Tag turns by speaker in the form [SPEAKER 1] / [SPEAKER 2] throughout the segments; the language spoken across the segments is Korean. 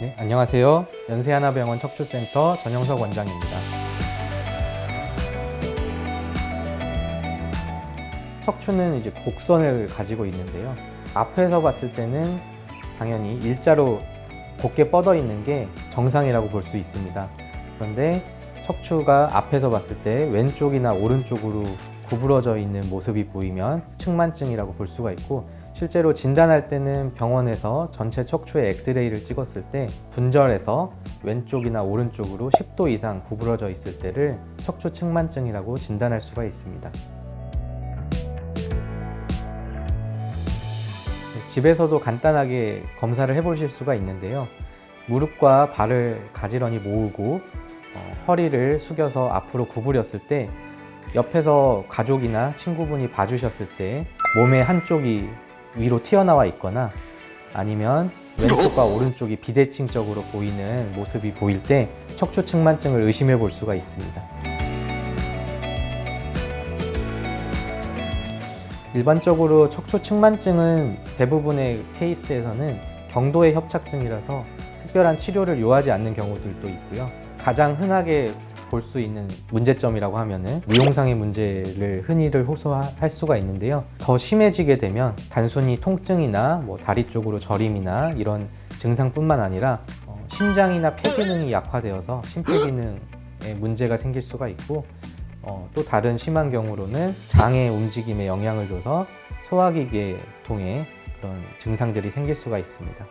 [SPEAKER 1] 네, 안녕하세요. 연세하나병원 척추센터 전영석 원장입니다. 척추는 이제 곡선을 가지고 있는데요. 앞에서 봤을 때는 당연히 일자로 곧게 뻗어 있는 게 정상이라고 볼 수 있습니다. 그런데 척추가 앞에서 봤을 때 왼쪽이나 오른쪽으로 구부러져 있는 모습이 보이면 측만증이라고 볼 수가 있고 실제로 진단할 때는 병원에서 전체 척추의 엑스레이를 찍었을 때 분절에서 왼쪽이나 오른쪽으로 10도 이상 구부러져 있을 때를 척추 측만증이라고 진단할 수가 있습니다. 집에서도 간단하게 검사를 해보실 수가 있는데요. 무릎과 발을 가지런히 모으고 어, 허리를 숙여서 앞으로 구부렸을 때 옆에서 가족이나 친구분이 봐주셨을 때 몸의 한쪽이 위로 튀어나와 있거나 아니면 왼쪽과 오른쪽이 비대칭적으로 보이는 모습이 보일 때 척추 측만증을 의심해 볼 수가 있습니다. 일반적으로 척추 측만증은 대부분의 케이스에서는 경도의 협착증이라서 특별한 치료를 요하지 않는 경우들도 있고요. 가장 흔하게 볼 수 있는 문제점이라고 하면은 무용상의 문제를 흔히들 호소할 수가 있는데요. 더 심해지게 되면 단순히 통증이나 뭐 다리 쪽으로 저림이나 이런 증상뿐만 아니라 어, 심장이나 폐 기능이 약화되어서 심폐 기능에 문제가 생길 수가 있고 어, 또 다른 심한 경우로는 장의 움직임에 영향을 줘서 소화기계 통해 그런 증상들이 생길 수가 있습니다.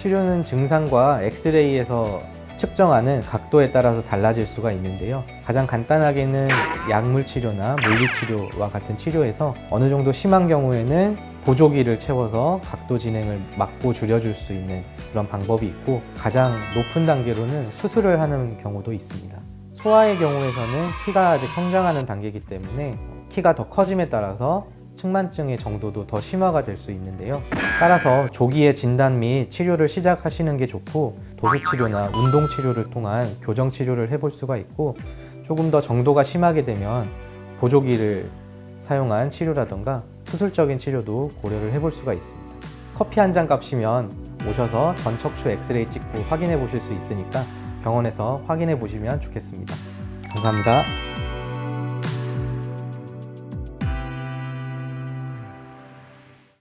[SPEAKER 1] 치료는 증상과 엑스레이에서 측정하는 각도에 따라서 달라질 수가 있는데요. 가장 간단하게는 약물 치료나 물리 치료와 같은 치료에서 어느 정도 심한 경우에는 보조기를 채워서 각도 진행을 막고 줄여줄 수 있는 그런 방법이 있고 가장 높은 단계로는 수술을 하는 경우도 있습니다. 소아의 경우에서는 키가 아직 성장하는 단계이기 때문에 키가 더 커짐에 따라서 측만증의 정도도 더 심화가 될 수 있는데요. 따라서 조기에 진단 및 치료를 시작하시는 게 좋고 도수 치료나 운동 치료를 통한 교정 치료를 해볼 수가 있고 조금 더 정도가 심하게 되면 보조기를 사용한 치료라던가 수술적인 치료도 고려를 해볼 수가 있습니다. 커피 한 잔 값이면 오셔서 전 척추 엑스레이 찍고 확인해 보실 수 있으니까 병원에서 확인해 보시면 좋겠습니다. 감사합니다.